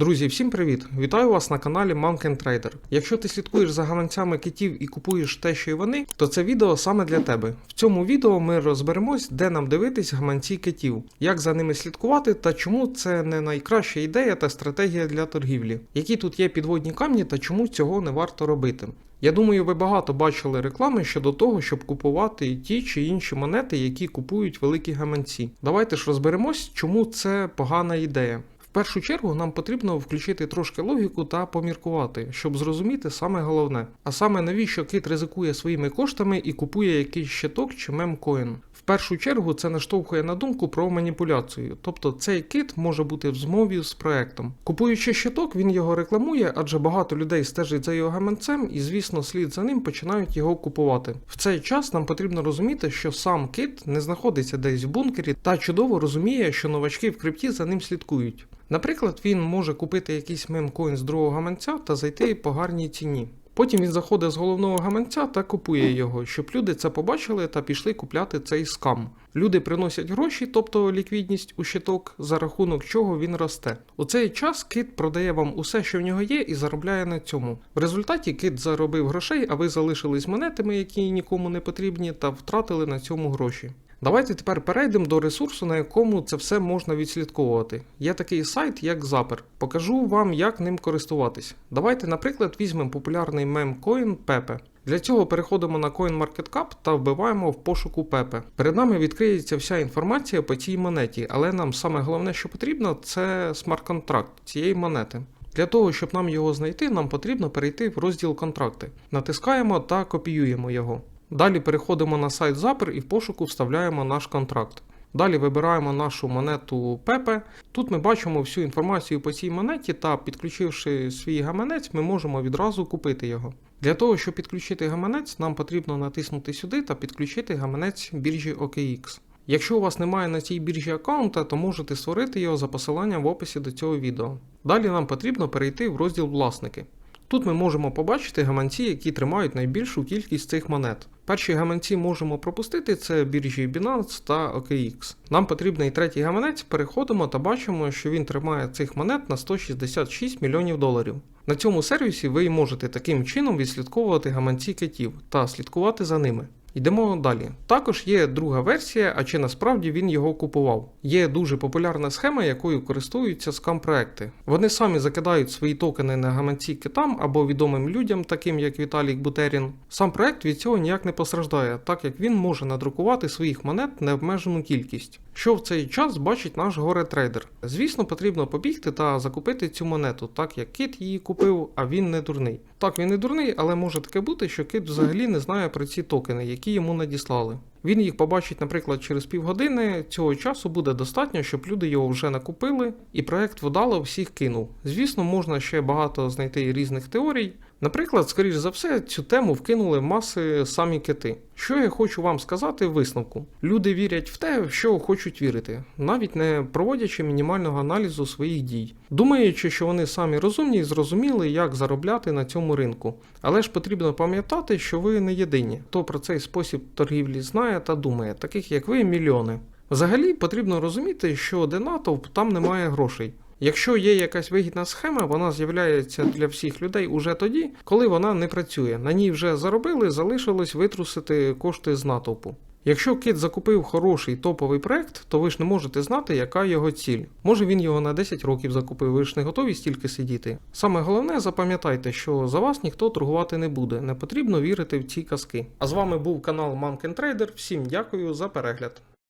Друзі, всім привіт! Вітаю вас на каналі Mountain Trader. Якщо ти слідкуєш за гаманцями китів і купуєш те, що й вони, то це відео саме для тебе. В цьому відео ми розберемось, де нам дивитись гаманці китів, як за ними слідкувати та чому це не найкраща ідея та стратегія для торгівлі, які тут є підводні камні та чому цього не варто робити. Я думаю, ви багато бачили реклами щодо того, щоб купувати ті чи інші монети, які купують великі гаманці. Давайте ж розберемось, чому це погана ідея. Першу чергу нам потрібно включити трошки логіку та поміркувати, щоб зрозуміти саме головне. А саме навіщо кит ризикує своїми коштами і купує якийсь щиток чи мемкоін. В першу чергу це наштовхує на думку про маніпуляцію, тобто цей кит може бути в змові з проектом. Купуючи щиток, він його рекламує, адже багато людей стежить за його гаманцем і, звісно, слід за ним починають його купувати. В цей час нам потрібно розуміти, що сам кит не знаходиться десь в бункері та чудово розуміє, що новачки в крипті за ним слідкують. Наприклад, він може купити якийсь мемкоін з другого гаманця та зайти по гарній ціні. Потім він заходить з головного гаманця та купує його, щоб люди це побачили та пішли купляти цей скам. Люди приносять гроші, тобто ліквідність у щиток, за рахунок чого він росте. У цей час кит продає вам усе, що в нього є, і заробляє на цьому. В результаті кит заробив грошей, а ви залишились монетами, які нікому не потрібні, та втратили на цьому гроші. Давайте тепер перейдемо до ресурсу, на якому це все можна відслідковувати. Є такий сайт, як Zapper. Покажу вам, як ним користуватись. Давайте, наприклад, візьмемо популярний мемкоін Pepe. Для цього переходимо на CoinMarketCap та вбиваємо в пошуку Pepe. Перед нами відкриється вся інформація по цій монеті, але нам саме головне, що потрібно, це смарт-контракт цієї монети. Для того, щоб нам його знайти, нам потрібно перейти в розділ контракти. Натискаємо та копіюємо його. Далі переходимо на сайт Zapper і в пошуку вставляємо наш контракт. Далі вибираємо нашу монету Pepe. Тут ми бачимо всю інформацію по цій монеті та підключивши свій гаманець, ми можемо відразу купити його. Для того, щоб підключити гаманець, нам потрібно натиснути сюди та підключити гаманець біржі OKX. Якщо у вас немає на цій біржі аккаунта, то можете створити його за посиланням в описі до цього відео. Далі нам потрібно перейти в розділ Власники. Тут ми можемо побачити гаманці, які тримають найбільшу кількість цих монет. Перші гаманці можемо пропустити це біржі Binance та OKX. Нам потрібний третій гаманець, переходимо та бачимо, що він тримає цих монет на 166 мільйонів доларів. На цьому сервісі ви можете таким чином відслідковувати гаманці китів та слідкувати за ними. Йдемо далі. Також є друга версія, а чи насправді він його купував. Є дуже популярна схема, якою користуються скам-проекти. Вони самі закидають свої токени на гаманці китам або відомим людям, таким як Віталік Бутерін. Сам проект від цього ніяк не постраждає, так як він може надрукувати своїх монет необмежену кількість. Що в цей час бачить наш горе-трейдер. Звісно, потрібно побігти та закупити цю монету, так як кит її купив, а він не дурний. Так, він не дурний, але може таке бути, що кит взагалі не знає про ці токени, які йому надіслали. Він їх побачить, наприклад, через півгодини. Цього часу буде достатньо, щоб люди його вже накупили, і проект вдало всіх кинув. Звісно, можна ще багато знайти різних теорій. Наприклад, скоріш за все, цю тему вкинули маси самі кити. Що я хочу вам сказати висновку? Люди вірять в те, в що хочуть вірити, навіть не проводячи мінімального аналізу своїх дій, думаючи, що вони самі розумні і зрозуміли, як заробляти на цьому ринку. Але ж потрібно пам'ятати, що ви не єдині, хто про цей спосіб торгівлі знає та думає, таких як ви мільйони. Взагалі потрібно розуміти, що де натовп, там немає грошей. Якщо є якась вигідна схема, вона з'являється для всіх людей уже тоді, коли вона не працює. На ній вже заробили, залишилось витрусити кошти з натовпу. Якщо кит закупив хороший топовий проект, то ви ж не можете знати, яка його ціль. Може він його на 10 років закупив, ви ж не готові стільки сидіти. Саме головне, запам'ятайте, що за вас ніхто торгувати не буде, не потрібно вірити в ці казки. А з вами був канал Monk Trader. Всім дякую за перегляд.